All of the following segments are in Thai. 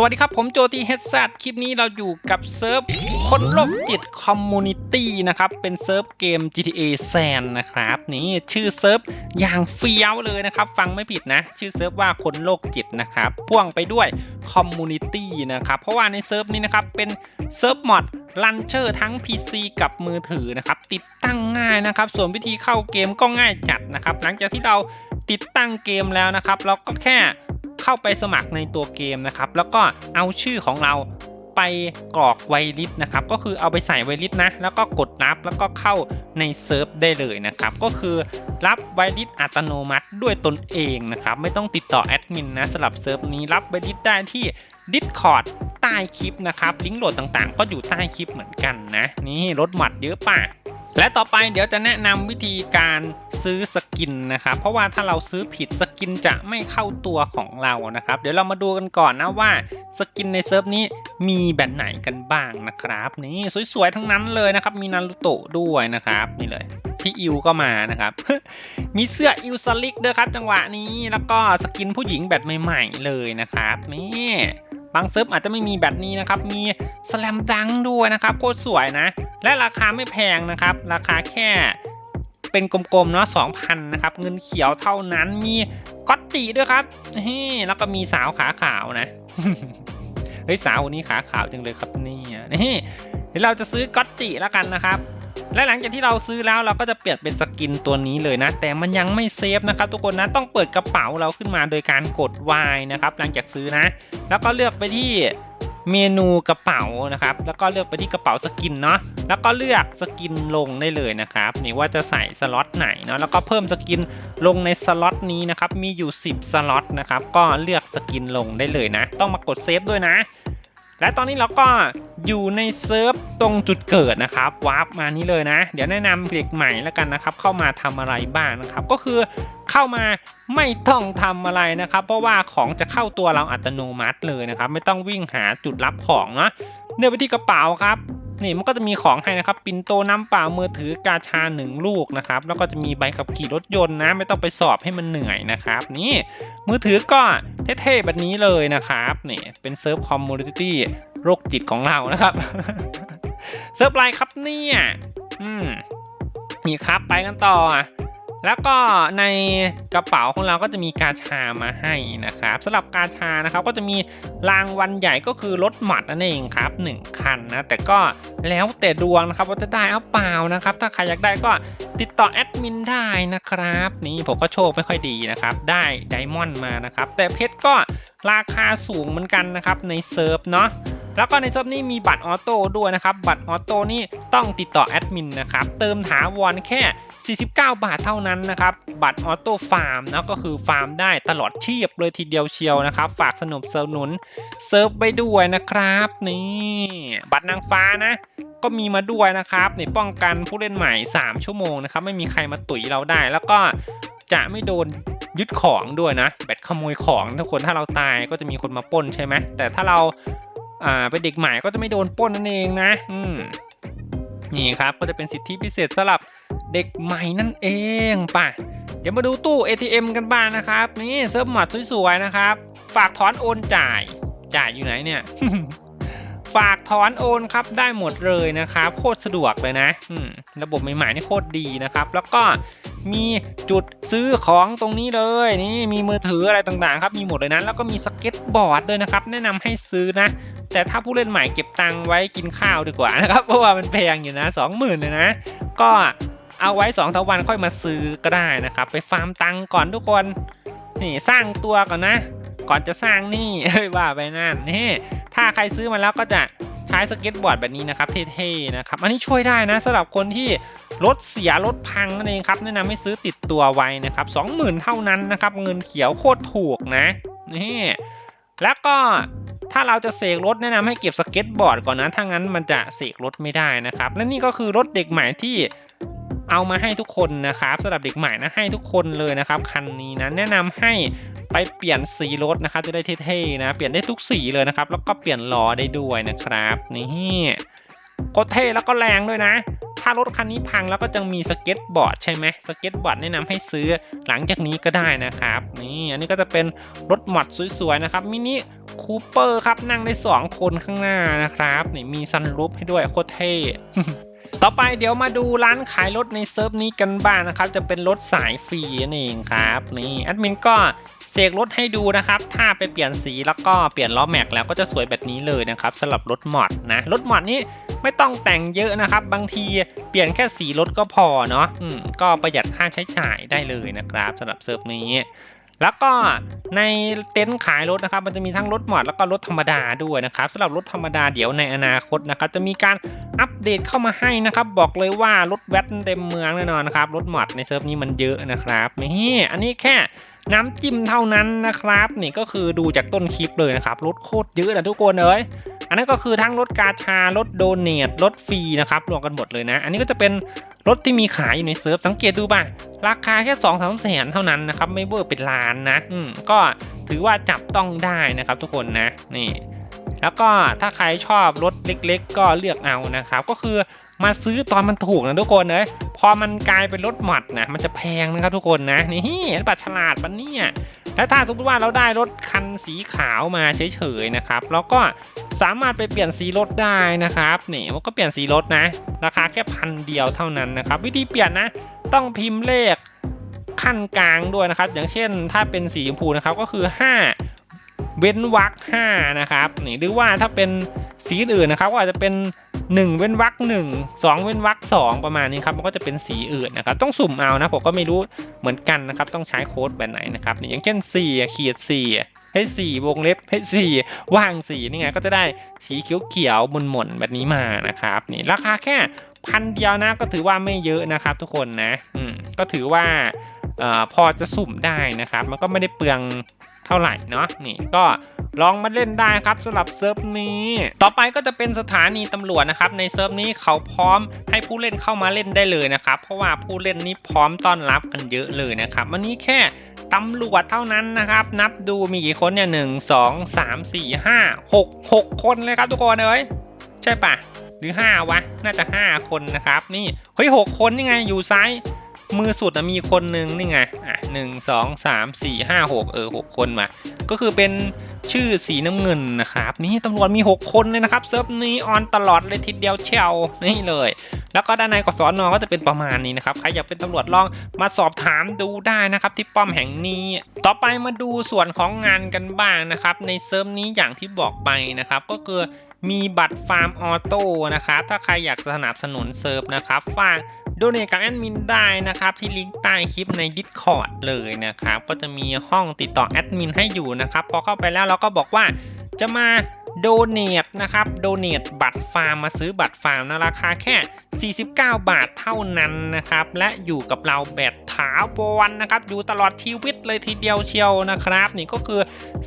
สวัสดีครับ ผมโจทีเฮดซัคลิปนี้เราอยู่กับเซิร์ฟคนโลกจิตคอมมูนิตี้นะครับ เป็นเซิร์ฟเกม GTA San นะครับ นี่ชื่อเซิร์ฟอย่างเฟี้ยวเลยนะครับ ฟังไม่ผิดนะ ชื่อเซิร์ฟว่าคนโลกจิตนะครับ พ่วงไปด้วยคอมมูนิตี้นะครับ เพราะว่าในเซิร์ฟนี้นะครับ เป็นเซิร์ฟมอดลันเชอร์ทั้ง PC กับมือถือนะครับ ติดตั้งง่ายนะครับ ส่วนวิธีเข้าเกมก็ง่ายจัดนะครับ หลังจากที่เราติดตั้งเกมแล้วนะครับ เราก็แค่ เข้าไปสมัครในตัวเกมนะครับ แล้วก็เอาชื่อของเราไปกรอกไวลิสนะครับ ก็คือเอาไปใส่ไวลิสนะ แล้วก็กดรับแล้วก็เข้าในเซิร์ฟได้เลยนะครับ ก็คือรับไวลิสอัตโนมัติด้วยตนเองนะครับ ไม่ต้องติดต่อแอดมินนะสำหรับเซิร์ฟนี้รับไวลิสได้ที่ Discord ใต้คลิปนะครับ ลิงก์โหลดต่างๆ ก็อยู่ใต้คลิปเหมือนกันนะ นี่รถหมัดเยอะป่ะ และต่อไปเดี๋ยวจะแนะนำวิธีการซื้อสกินนะครับ เพราะว่าถ้าเราซื้อผิดสกินจะไม่เข้าตัวของเรานะครับ เดี๋ยวเรามาดูกันก่อนนะว่าสกินในเซิร์ฟนี้มีแบบไหนกันบ้างนะครับ นี่สวยๆทั้งนั้นเลยนะครับ มีนารูโตะด้วยนะครับ นี่เลยพี่อิวก็มานะครับ มีเสื้ออิวสลิกด้วยครับ จังหวะนี้แล้วก็สกินผู้หญิงแบบใหม่ ๆ เลยนะครับนี่ บางเซิร์ฟอาจจะไม่มีแบบนี้นะครับ มีสแลมดังด้วยนะครับ โคตรสวยนะ และราคาไม่แพงนะครับ ราคาแค่เป็นกลมๆเนาะ2,000นนะครับ เงินเขียวเท่านั้นมีก๊อตจีด้วยครับนี่แล้วก็มีสาวขาขาวนะ เฮ้ยสาวคนนี้ขาขาวจังเลยครับนี่นี่เดี๋ยวเราจะซื้อก๊อตจิแล้วกันนะครับ และหลังจากที่เราซื้อแล้วเราก็จะเปลี่ยนเป็นสกินตัวนี้เลยนะ แต่มันยังไม่เซฟนะครับทุกคนนะต้องเปิดกระเป๋าเราขึ้นมาโดยการกด Y นะครับหลังจากซื้อนะ แล้วก็เลือกไปที่เมนูกระเป๋านะครับ แล้วก็เลือกไปที่กระเป๋าสกินเนาะ แล้วก็เลือกสกินลงได้เลยนะครับนี่ว่าจะใส่สล็อตไหนเนาะ แล้วก็เพิ่มสกินลงในสล็อตนี้นะครับ มีอยู่ 10 สล็อตนะครับ ก็เลือกสกินลงได้เลยนะ ต้องมากดเซฟด้วยนะ และตอนนี้เราก็อยู่ในเซิร์ฟตรงจุดเกิดนะครับวาร์ปมานี้เลยนะ เดี๋ยวแนะนำเด็กใหม่แล้วกันนะครับ เข้ามาทำอะไรบ้างนะครับ ก็คือเข้ามาไม่ต้องทำอะไรนะครับ เพราะว่าของจะเข้าตัวเราอัตโนมัติเลยนะครับ ไม่ต้องวิ่งหาจุดรับของนะเนื้อไปที่กระเป๋าครับ นี่มันก็จะมีของให้นะครับ ปินโตน้ำเปล่ามือถือกาชาหนึ่งลูกนะครับ แล้วก็จะมีใบขับขี่รถยนต์นะ ไม่ต้องไปสอบให้มันเหนื่อยนะครับ นี่มือถือก็เท่ๆแบบนี้เลยนะครับนี่เป็นเซิร์ฟคอมมูนิตี้โรคจิตของเรานะครับเซิร์ฟไลน์ครับเนี่ยอืมนี่ครับไปกันต่อ แล้วก็ในกระเป๋าของเราก็จะมีกาชามาให้นะครับสำหรับกาชานะครับก็จะมีรางวัลใหญ่ก็คือรถหมัดนั่นเองครับ 1 คันนะแต่ก็แล้วแต่ดวงนะครับว่าจะได้เอาเปล่านะครับ ถ้าใครอยากได้ก็ติดต่อแอดมินได้นะครับ นี่ผมก็โชคไม่ค่อยดีนะครับ ได้ไดมอนด์มานะครับ แต่เพชรก็ราคาสูงเหมือนกันนะครับในเซิร์ฟเนาะ แล้วก็ในเซิร์ฟนี้มีบัตรออโต้ด้วยนะครับ บัตรออโต้นี่ต้องติดต่อแอดมินนะครับ เติมถาวรแค่ 49 บาทเท่านั้นนะครับ บัตรออโต้ฟาร์มนะก็คือฟาร์มได้ตลอดชีพเลยทีเดียวเชียวนะครับ ฝากสนับสนุนเซิร์ฟไปด้วยนะครับนี่บัตรนางฟ้านะก็มีมาด้วยนะครับนี่ป้องกันผู้เล่นใหม่ 3 ชั่วโมงนะครับ ไม่มีใครมาตุ๋ยเราได้ แล้วก็จะไม่โดนยึดของด้วยนะ แบตขโมยของทุกคนถ้าเราตายก็จะมีคนมาป้นใช่ไหมแต่ถ้าเรา อ่าเป็นเด็กใหม่ก็จะไม่โดนป้นนั่นเองนะ อืมนี่ครับก็จะเป็นสิทธิพิเศษสำหรับเด็กใหม่นั่นเองป่ะเดี๋ยวมาดูตู้ ATM กันบ้างนะครับ นี่เซิร์ฟหมอดสวยๆนะครับ ฝากถอนโอนจ่าย จ่ายอยู่ไหนเนี่ย ฝากถอนโอนครับได้หมดเลยนะครับ โคตรสะดวกเลยนะระบบใหม่ๆนี่โคตรดีนะครับ แล้วก็ มีจุดซื้อของตรงนี้เลยนี่มีมือถืออะไรต่างๆครับมีหมดเลยนะแล้วก็มีสเก็ตบอร์ดด้วยนะครับแนะนำให้ซื้อนะ แต่ถ้าผู้เล่นใหม่เก็บตังค์ไว้กินข้าวดีกว่านะครับเพราะว่ามันแพงอยู่นะสองหมื่นเลยนะ ก็เอาไว้2องาวันค่อยมาซื้อก็ได้นะครับ ไปฟาร์มตังค์ก่อนทุกคน นี่สร้างตัวก่อนนะ ก่อนจะสร้างนี่เอ้ยว่าไปนั่นนี่ถ้าใครซื้อมาแล้วก็จะ ใช้สเก็ตบอร์ดแบบนี้นะครับเท่ๆนะครับ อันนี้ช่วยได้นะสำหรับคนที่รถเสียรถพังนั่นเองครับแนะนำให้ซื้อติดตัวไว้นะครับ20,000 เท่านั้นนะครับเงินเขียวโคตรถูกนะนี่แล้วก็ถ้าเราจะเสกรถแนะนำให้เก็บสเก็ตบอร์ดก่อนนะถ้างั้นมันจะเสกรถไม่ได้นะครับ และนี่ก็คือรถเด็กใหม่ที่ เอามาให้ทุกคนนะครับสำหรับเด็กใหม่นะให้ทุกคนเลยนะครับคันนี้นะแนะนำให้ไปเปลี่ยนสีรถนะครับจะได้เท่ๆนะ เปลี่ยนได้ทุกสีเลยนะครับ แล้วก็เปลี่ยนล้อได้ด้วยนะครับ นี่โคตรเท่แล้วก็แรงด้วยนะ ถ้ารถคันนี้พังแล้วก็จะมีสเก็ตบอร์ดใช่ไหมสเก็ตบอร์ดแนะนำให้ซื้อหลังจากนี้ก็ได้นะครับ นี่อันนี้ก็จะเป็นรถหมอดสวยๆนะครับมินิคูเปอร์ครับนั่งได้ 2 คนข้างหน้านะครับนี่มีซันรูฟให้ด้วยโคตรเท่ ต่อไปเดี๋ยวมาดูร้านขายรถในเซิร์ฟนี้กันบ้างนะครับ จะเป็นรถสายฟรีนั่นเองครับนี่แอดมินก็เสกรถให้ดูนะครับ ถ้าไปเปลี่ยนสีแล้วก็เปลี่ยนล้อแม็กแล้วก็จะสวยแบบนี้เลยนะครับสำหรับรถมอดนะรถมอดนี้ไม่ต้องแต่งเยอะนะครับ บางทีเปลี่ยนแค่สีรถก็พอเนาะอืมก็ประหยัดค่าใช้จ่ายได้เลยนะครับสำหรับเซิร์ฟนี้ แล้วก็ในเต็นท์ขายรถนะครับ มันจะมีทั้งรถหมอดแล้วก็รถธรรมดาด้วยนะครับสำหรับรถธรรมดาเดี๋ยวในอนาคตนะครับจะมีการอัปเดตเข้ามาให้นะครับ บอกเลยว่ารถแวดเต็มเมืองแน่นอนนะครับรถหมอดในเซิร์ฟนี้มันเยอะนะครับนี่อันนี้แค่น้ำจิ้มเท่านั้นนะครับนี่ก็คือดูจากต้นคลิปเลยนะครับรถโคตรเยอะนะทุกคนเอ้ย อันนั้นก็คือทั้งรถกาชา รถโดเนทรถฟรีนะครับรวมกันหมดเลยนะ อันนี้ก็จะเป็นรถที่มีขายอยู่ในเซิร์ฟสังเกตดูป่ะ ราคาแค่2องสามแสนเท่านั้นนะครับ ไม่เวอร์เป็นล้านนะ อืมก็ถือว่าจับต้องได้นะครับทุกคนนะ นี่ แล้วก็ถ้าใครชอบรถเล็ก ๆ ก็เลือกเอานะครับ ก็คือมาซื้อตอนมันถูกนะทุกคนเลยพอมันกลายเป็นรถหมัดนะมันจะแพงนะครับทุกคนนะนี่ปัดฉลาดปันเนี่ยแล้วถ้าสมมติว่าเราได้รถคันสีขาวมาเฉยๆนะครับแล้วก็สามารถไปเปลี่ยนสีรถได้นะครับนี่มันก็เปลี่ยนสีรถนะ ราคาแค่พันเดียวเท่านั้นนะครับ วิธีเปลี่ยนนะ ต้องพิมพ์เลขขั้นกลางด้วยนะครับ อย่างเช่นถ้าเป็นสีชมพูนะครับก็คือ 5 เว้นวรรค5นะครับนี่หรือว่าถ้าเป็นสีอื่นนะครับก็อาจจะเป็น 1 เว้นวรรค1 2 เว้นวรรค2ประมาณนี้ครับมันก็จะเป็นสีอื่นนะครับต้องสุ่มเอานะผมก็ไม่รู้เหมือนกันนะครับต้องใช้โค้ดแบบไหนนะครับนี่อย่างเช่น4ขีด4ให้4วงเล็บให้4ว่าง4นี่ไงก็จะได้สีเขียวๆหม่นๆแบบนี้มานะครับนี่ราคาแค่พันเดียวนะก็ถือว่าไม่เยอะนะครับทุกคนนะอืมก็ถือว่าอ่อพอจะสุ่มได้นะครับ มันก็ไม่ได้เปลือง เท่าไหร่เนาะนี่ก็ลองมาเล่นได้ครับสำหรับเซิร์ฟนี้ ต่อไปก็จะเป็นสถานีตำรวจนะครับ ในเซิร์ฟนี้เขาพร้อมให้ผู้เล่นเข้ามาเล่นได้เลยนะครับ เพราะว่าผู้เล่นนี้พร้อมต้อนรับกันเยอะเลยนะครับ วันนี้แค่ตำรวจเท่านั้นนะครับ นับดูมีกี่คนเนี่ยหนึ่งสองสามสี่ห้าหกหกคนเลยครับทุกคนเอ้ยใช่ปะหรือ 5 วะ น่าจะ 5 คนนะครับ นี่ เฮ้ย 6 คนนี่ไงอยู่ซ้าย มือสุดนะมีคนหนึ่งนี่ไงอะหนึ่งสองสามสี่ห้าหกเออหกคนมา ก็คือเป็นชื่อสีน้ำเงินนะครับ นี่ตำรวจมี 6 คนเลยนะครับเซิร์ฟนี้ออนตลอดเลยทีเดียวเชียวนี่เลย แล้วก็ด้านในกสอนอก็จะเป็นประมาณนี้นะครับใครอยากเป็นตำรวจลองมาสอบถามดูได้นะครับที่ป้อมแห่งนี้ ต่อไปมาดูส่วนของงานกันบ้างนะครับ ในเซิร์ฟนี้อย่างที่บอกไปนะครับ ก็คือมีบัตรฟาร์มออโต้นะครับถ้าใครอยากสนับสนุนเซิร์ฟนะครับฝาก โดเนทกับแอดมินได้นะครับ ที่ลิงก์ใต้คลิปใน Discord เลยนะครับ ก็จะมีห้องติดต่อแอดมินให้อยู่นะครับ พอเข้าไปแล้วเราก็บอกว่าจะมา โดเนทนะครับโดเนทบัตรฟาร์มมาซื้อบัตรฟาร์มนะราคาแค่ 49 บาทเท่านั้นนะครับ และอยู่กับเราแบบถาวรนะครับ อยู่ตลอดชีวิตเลยทีเดียวเชียวนะครับ นี่ก็คือ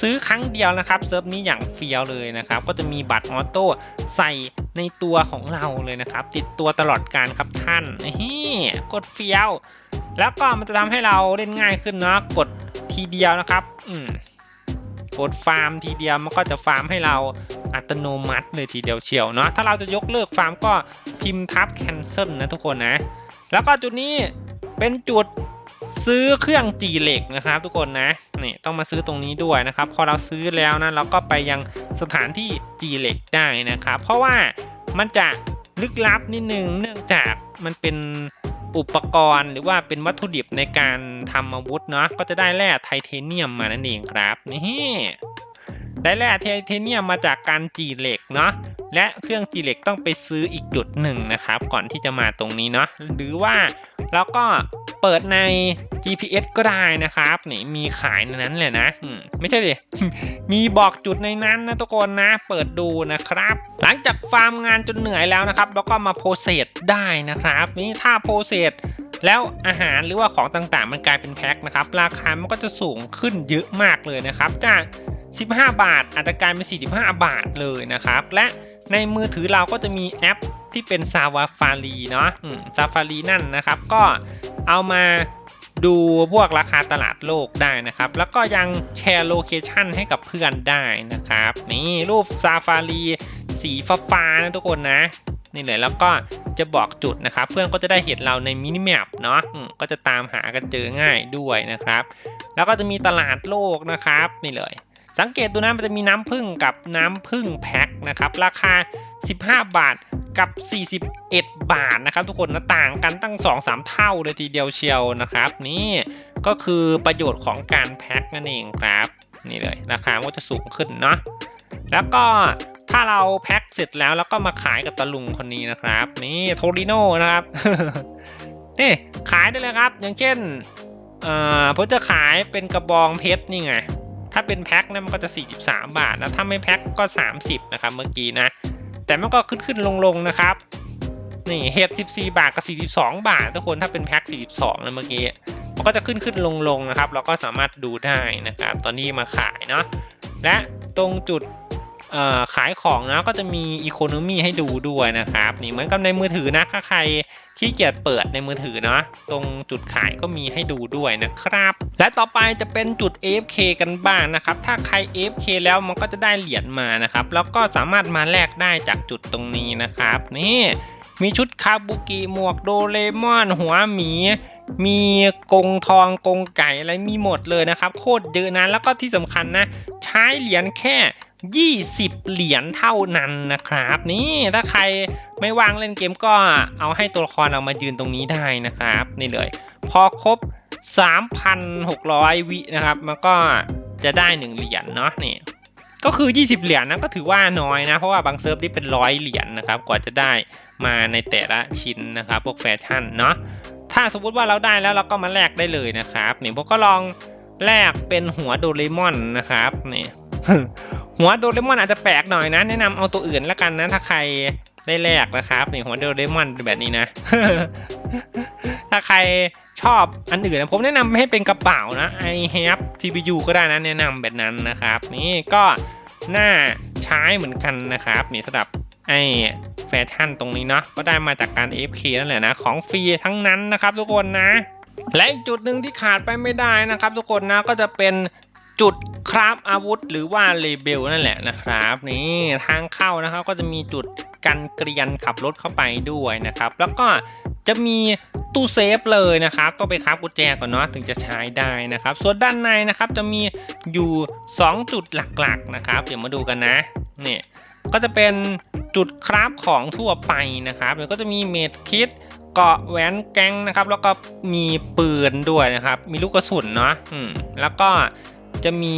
ซื้อครั้งเดียวนะครับเซิร์ฟนี้อย่างเฟี้ยวเลยนะครับ ก็จะมีบัตรออโต้ใส่ในตัวของเราเลยนะครับ ติดตัวตลอดการครับท่านนี่กดเฟี้ยว แล้วก็มันจะทำให้เราเล่นง่ายขึ้นเนาะกดทีเดียวนะครับ อืม กดฟาร์มทีเดียวมันก็จะฟาร์มให้เราอัตโนมัติเลยทีเดียวเชียวเนาะถ้าเราจะยกเลิกฟาร์มก็พิมพ์ทับ cancel นะทุกคนนะ แล้วก็จุดนี้เป็นจุดซื้อเครื่องจีเหล็กนะครับทุกคนนะนี่ต้องมาซื้อตรงนี้ด้วยนะครับพอเราซื้อแล้วนะเราก็ไปยังสถานที่จีเหล็กได้นะครับเพราะว่ามันจะลึกลับนิดนึงเนื่องจากมันเป็น อุปกรณ์หรือว่าเป็นวัตถุดิบในการทำอาวุธเนาะก็จะได้แร่ไทเทเนียมมานั่นเองครับนี่ ได้แร่ไทเทเนียมมาจากการจีเหล็กเนาะและเครื่องจีเหล็กต้องไปซื้ออีกจุดหนึ่งนะครับ ก่อนที่จะมาตรงนี้เนาะหรือว่าเราก็เปิดใน GPS ก็ได้นะครับนี่มีขายในนั้นเลยนะไม่ใช่ดิมีบอกจุดในนั้นนะทุกคนนะ เปิดดูนะครับ หลังจากฟาร์มงานจนเหนื่อยแล้วนะครับ แล้วก็มาโพสเซสได้นะครับ นี่ถ้าโพสเซสแล้วอาหารหรือว่าของต่างๆ มันกลายเป็นแพ็คนะครับ ราคามันก็จะสูงขึ้นเยอะมากเลยนะครับ จาก 15 บาท อาจจะกลายเป็น 45 บาทเลยนะครับ และในมือถือเราก็จะมีแอปที่เป็น s a v a f a r i เนาะซาฟารีนั่นนะครับ ก็เอามาดูพวกราคาตลาดโลกได้นะครับ แล้วก็ยังแชร์โลเคชันให้กับเพื่อนได้นะครับ นี่รูปซาฟารีสีฟ้าๆนะทุกคนนะ นี่เลยแล้วก็จะบอกจุดนะครับ เพื่อนก็จะได้เห็นเราในมินิแมปเนาะก็จะตามหากันเจอง่ายด้วยนะครับ แล้วก็จะมีตลาดโลกนะครับ นี่เลย สังเกตดูนะมันจะมีน้ำผึ้งกับน้ำผึ้งแพ็คนะครับ ราคา 15 บาทกับ 41 บาทนะครับ ทุกคนนะต่างกันตั้ง 2-3 เท่าเลยทีเดียวเชียวนะครับ นี่ก็คือประโยชน์ของการแพ็คนั่นเองครับ นี่เลยราคาก็จะสูงขึ้นเนาะแล้วก็ถ้าเราแพ็คเสร็จแล้วแล้วก็มาขายกับตะลุงคนนี้นะครับ นี่โทริโนนะครับนี่ขายได้เลยครับ อย่างเช่นเอ่อผมจะขายเป็นกระบองเพชรนี่ไง ถ้าเป็นแพ็คนะมันก็จะ 43 บาทนะถ้าไม่แพ็คก็ 30 นะครับเมื่อกี้นะ แต่มันก็ขึ้นขึ้นลงลงนะครับนี่เห็ด14 บาทกับ 42 บาท ทุกคนถ้าเป็นแพ็ค42นะเมื่อกี้มันก็จะขึ้นขึ้นลงลงนะครับ เราก็สามารถดูได้นะครับ ตอนนี้มาขายเนาะและตรงจุดขายของนะก็จะมีอีโคโนมีให้ดูด้วยนะครับนี่เหมือนกับในมือถือนะถ้าใคร ขี้เกียจเปิดในมือถือเนาะตรงจุดขายก็มีให้ดูด้วยนะครับ และต่อไปจะเป็นจุด AFK กันบ้างนะครับ ถ้าใคร AFK แล้วมันก็จะได้เหรียญมานะครับ แล้วก็สามารถมาแลกได้จากจุดตรงนี้นะครับ นี่มีชุดคาบุกิหมวกโดเรมอนหัวหมีมีกรงทองกรงไก่อะไรมีหมดเลยนะครับ โคตรเยอะนะแล้วก็ที่สำคัญนะ ใช้เหรียญแค่ 20 เหรียญเท่านั้นนะครับ นี่ถ้าใครไม่ว่างเล่นเกมก็เอาให้ตัวละครเรามายืนตรงนี้ได้นะครับ นี่เลย พอครบ 3,600 วินะครับ มันก็จะได้ 1 เหรียญเนาะนี่ก็คือ 20 เหรียญนะก็ถือว่าน้อยนะ เพราะว่าบางเซิร์ฟนี่เป็นร้อยเหรียญนะครับกว่าจะได้มาในแต่ละชิ้นนะครับ พวกแฟชั่นเนาะถ้าสมมติว่าเราได้แล้วเราก็มาแลกได้เลยนะครับนี่ผมก็ลองแลกเป็นหัวโดเรมอนนะครับนี่ หัวโดเรมอนอาจจะแปลกหน่อยนะ แนะนำเอาตัวอื่นแล้วกันนะ ถ้าใครได้แลกนะครับนี่หัวโดเรมอนแบบนี้นะ ถ้าใครชอบอันอื่นนะผมแนะนำให้เป็นกระเป๋านะ i have CPU ก็ได้นะแนะนำแบบนั้นนะครับ นี่ก็น่าใช้เหมือนกันนะครับนี่สำหรับไอ้แฟชั่นตรงนี้เนาะก็ได้มาจากการ AFK นั่นแหละนะ ของฟรีทั้งนั้นนะครับทุกคนนะ และอีกจุดหนึ่งที่ขาดไปไม่ได้นะครับ ทุกคนนะก็จะเป็น จุดคราฟอาวุธ หรือว่าเลเบลนั่นแหละนะครับ นี่ทางเข้านะครับก็จะมีจุดกันเกรียนขับรถเข้าไปด้วยนะครับ แล้วก็จะมีตู้เซฟเลยนะครับ ต้องไปคราฟกุญแจก่อนเนาะถึงจะใช้ได้นะครับ ส่วนด้านในนะครับจะมีอยู่ 2 จุดหลักๆนะครับ เดี๋ยวมาดูกันนะนี่ก็จะเป็นจุดคราฟของทั่วไปนะครับแล้วก็จะมีเมดคิดเกาะแหวนแก๊งนะครับ แล้วก็มีปืนด้วยนะครับ มีลูกกระสุนเนาะแล้วก็ จะมี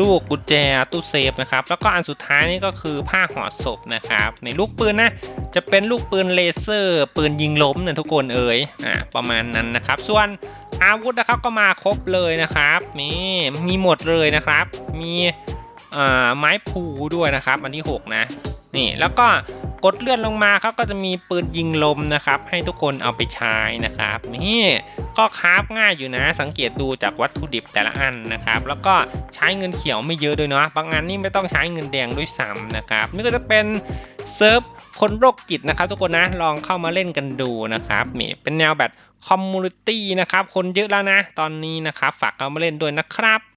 ลูกกุญแจตู้เซฟนะครับ แล้วก็อันสุดท้ายนี่ก็คือผ้าห่อศพนะครับ ในลูกปืนนะจะเป็นลูกปืนเลเซอร์ ปืนยิงล้มนะทุกคนเอ่ยอ่าประมาณนั้นนะครับ ส่วนอาวุธนะครับก็มาครบเลยนะครับนี่มีหมดเลยนะครับ มีอ่าไม้พูด้วยนะครับ อันที่หกนะนี่แล้วก็ กดเลื่อนลงมาครับก็จะมีปืนยิงลมนะครับ ให้ทุกคนเอาไปใช้นะครับนี่ก็คราฟง่ายอยู่นะ สังเกตดูจากวัตถุดิบแต่ละอันนะครับ แล้วก็ใช้เงินเขียวไม่เยอะด้วยเนาะบางอันนี่ไม่ต้องใช้เงินแดงด้วยซ้ำนะครับนี่ก็จะเป็นเซิร์ฟคนโรคจิตนะครับ ทุกคนนะลองเข้ามาเล่นกันดูนะครับนี่เป็นแนวแบบคอมมูนิตี้นะครับ คนเยอะแล้วนะ ตอนนี้นะครับ ฝากเข้ามาเล่นด้วยนะครับ